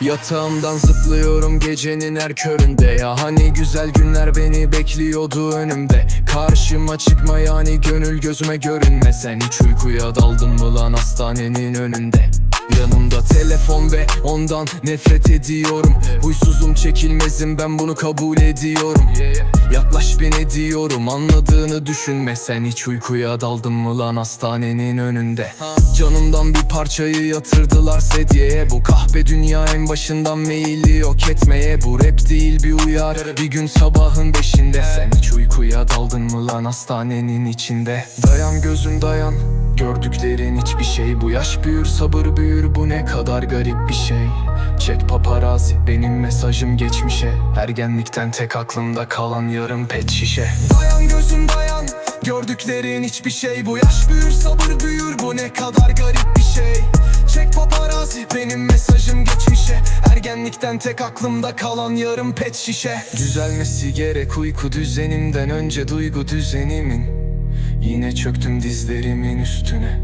Yatağımdan zıplıyorum gecenin her köründe. Ya hani güzel günler beni bekliyordu önümde. Karşıma çıkma yani gönül gözüme görünme Sen hiç uykuya daldın mı lan hastanenin önünde Yanımda telefon ve ondan nefret ediyorum. Huysuzum çekilmezim ben bunu kabul ediyorum. Yaklaş beni diyorum anladığını düşünme. Sen hiç uykuya daldın mı lan hastanenin önünde? Canımdan bir parçayı yatırdılar sedyeye. Bu kahpe dünya en başından meyilli yok etmeye. Bu rap değil bir uyar. Bir gün sabahın beşinde. Sen hiç uykuya daldın mı lan hastanenin içinde? Dayan gözüm dayan Gördüklerin hiçbir şey. Bu yaş büyür sabır büyür. Bu ne kadar garip bir şey. Çek paparazzi benim mesajım geçmişe. Ergenlikten tek aklımda kalan yarım pet şişe. Dayan gözüm dayan Gördüklerin hiçbir şey. Bu yaş büyür sabır büyür. Bu ne kadar garip bir şey. Çek paparazzi benim mesajım geçmişe. Ergenlikten tek aklımda kalan yarım pet şişe. Düzelmesi gerek uyku düzenimden önce duygu düzenimin Yine çöktüm dizlerimin üstüne.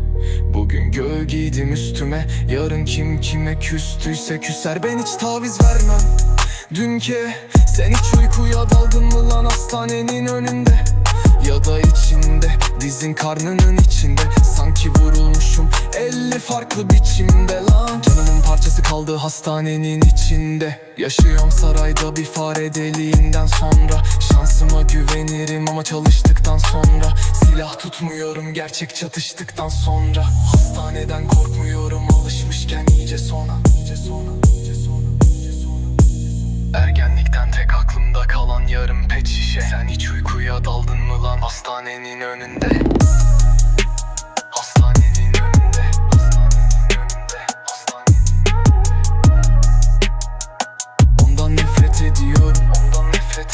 Bugün göğü giydim üstüme. Yarın kim kime küstüyse küser. Ben hiç taviz vermem. Dünkü sen hiç uykuya daldın mı lan hastanenin önünde? Ya da içinde dizin karnının içinde. Sanki vurulmuşum elli farklı biçimde lan. Canımın parçası kaldı hastanenin içinde. Yaşıyorum sarayda bir fare deliğinden sonra. Şansıma güvenirim ama çalıştıktan sonra. Silah tutmuyorum gerçek çatıştıktan sonra. Hastaneden korkmuyorum alışmışken iyice sona iyice Ergenlikten tek aklımda kalan yarım pet şişe. Sen hiç uykuya daldın mı lan hastanenin önünde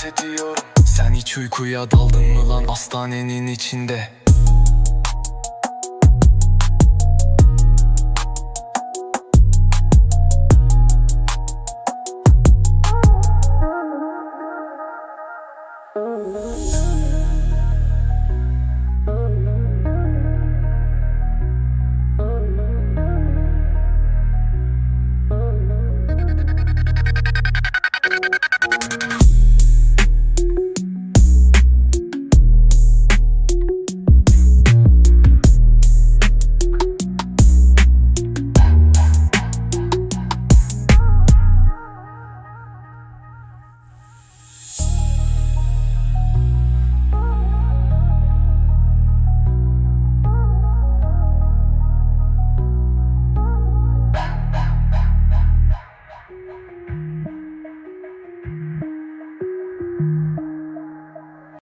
ediyorum Sen hiç uykuya daldın mı lan hastanenin içinde